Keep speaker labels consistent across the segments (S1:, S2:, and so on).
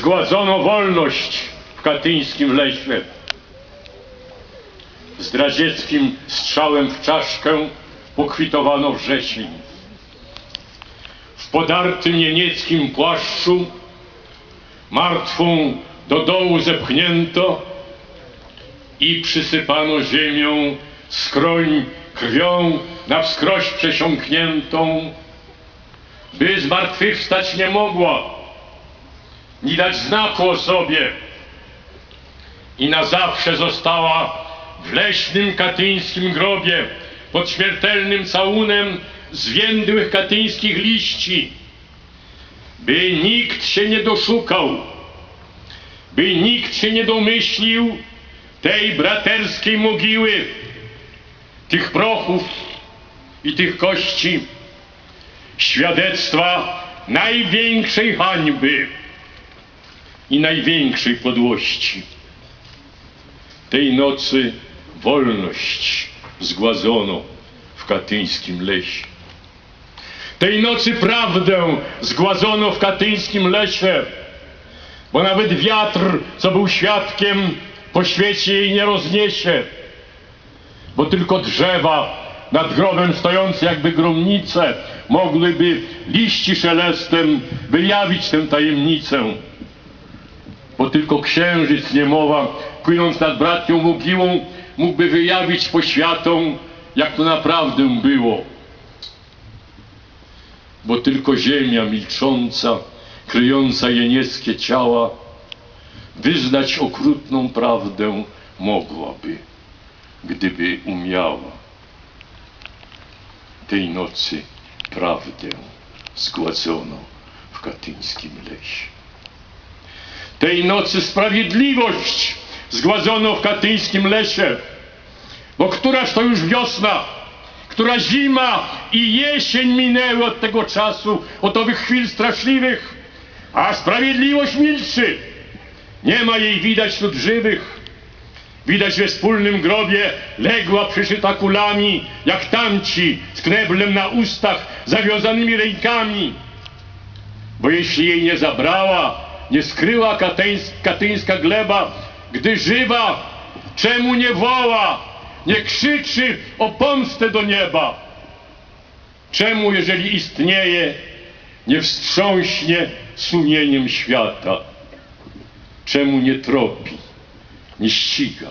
S1: zgładzono wolność w katyńskim lesie. Zdradzieckim strzałem w czaszkę pokwitowano wrzesień. W podartym niemieckim płaszczu martwą do dołu zepchnięto i przysypano ziemią skroń krwią na wskroś przesiąkniętą, by zmartwychwstać nie mogła, ni dać znaku o sobie. I na zawsze została w leśnym katyńskim grobie pod śmiertelnym całunem zwiędłych katyńskich liści, by nikt się nie doszukał, by nikt się nie domyślił tej braterskiej mogiły, tych prochów i tych kości, świadectwa największej hańby i największej podłości. Tej nocy wolność zgładzono w katyńskim lesie. Tej nocy prawdę zgładzono w katyńskim lesie, bo nawet wiatr, co był świadkiem, po świecie jej nie rozniesie, bo tylko drzewa nad grobem stojące jakby gromnice mogłyby liści szelestem wyjawić tę tajemnicę. Bo tylko księżyc niemowa, płynąc nad bratnią mogiłą, mógłby wyjawić poświatą, jak to naprawdę było. Bo tylko ziemia milcząca, kryjąca jenieckie ciała, wyznać okrutną prawdę mogłaby, gdyby umiała. Tej nocy prawdę zgładzono w katyńskim lesie. Tej nocy sprawiedliwość zgładzono w katyńskim lesie, bo któraż to już wiosna, która zima i jesień minęły od tego czasu, od owych chwil straszliwych, a sprawiedliwość milczy. Nie ma jej widać wśród żywych. Widać we wspólnym grobie legła przyszyta kulami, jak tamci, z kneblem na ustach, zawiązanymi rękami. Bo jeśli jej nie zabrała, nie skryła katyńs- katyńska gleba, gdy żywa, czemu nie woła, nie krzyczy o pomstę do nieba? Czemu, jeżeli istnieje, nie wstrząśnie sumieniem świata? Czemu nie tropi, nie ściga,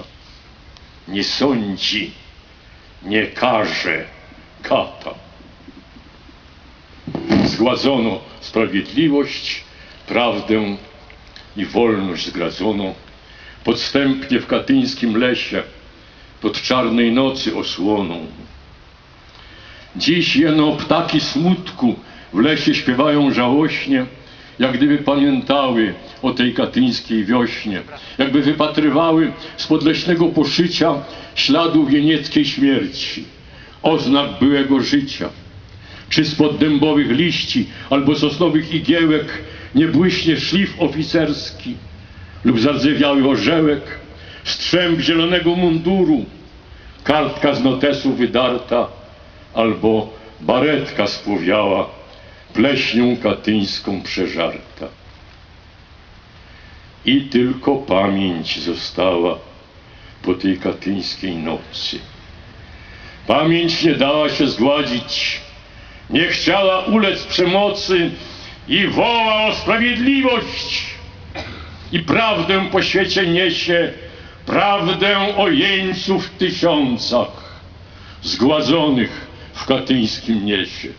S1: nie sądzi, nie karze kata? Zgładzono sprawiedliwość, prawdę i wolność zgradzono podstępnie w katyńskim lesie pod czarnej nocy osłoną. Dziś jeno ptaki smutku w lesie śpiewają żałośnie, jak gdyby pamiętały o tej katyńskiej wiośnie, jakby wypatrywały z podleśnego poszycia śladów jenieckiej śmierci, oznak byłego życia. Czy spod dębowych liści albo sosnowych igiełek nie błyśnie szlif oficerski lub zardzewiały orzełek, strzęp zielonego munduru, kartka z notesu wydarta albo baretka spłowiała, pleśnią katyńską przeżarta. I tylko pamięć została po tej katyńskiej nocy. Pamięć nie dała się zgładzić, nie chciała ulec przemocy i woła o sprawiedliwość i prawdę po świecie niesie, prawdę o jeńców tysiącach, zgładzonych w katyńskim niesie.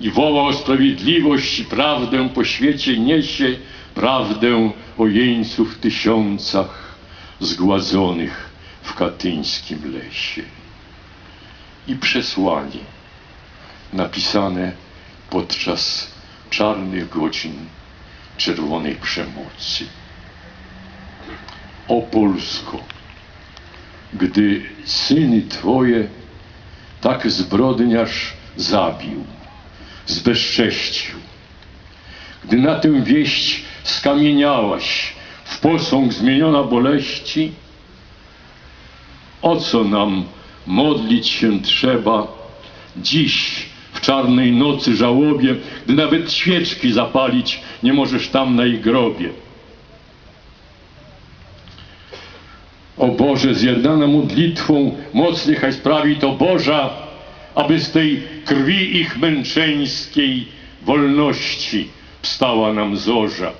S1: I woła o sprawiedliwość i prawdę po świecie niesie, prawdę o jeńców tysiącach, zgładzonych w katyńskim lesie. I przesłanie napisane podczas czarnych godzin czerwonej przemocy. O Polsko, gdy syny Twoje tak zbrodniarz zabił, zbezcześcił, gdy na tę wieść skamieniałaś, w posąg zmieniona boleści, o co nam modlić się trzeba dziś, czarnej nocy żałobie, gdy nawet świeczki zapalić nie możesz tam na ich grobie. O Boże, zjednana modlitwą, moc niechaj sprawi to Boża, aby z tej krwi ich męczeńskiej wolności wstała nam zorza.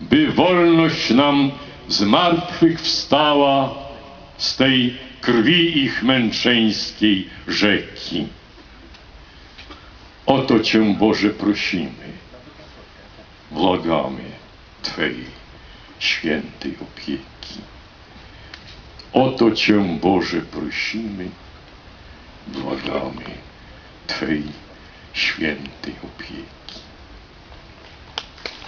S1: By wolność nam z martwych wstała z tej krwi ich męczeńskiej rzeki. O to Cię, Boże, prosimy, błagamy Twej świętej opieki. O to Cię, Boże, prosimy, błagamy Twej świętej opieki.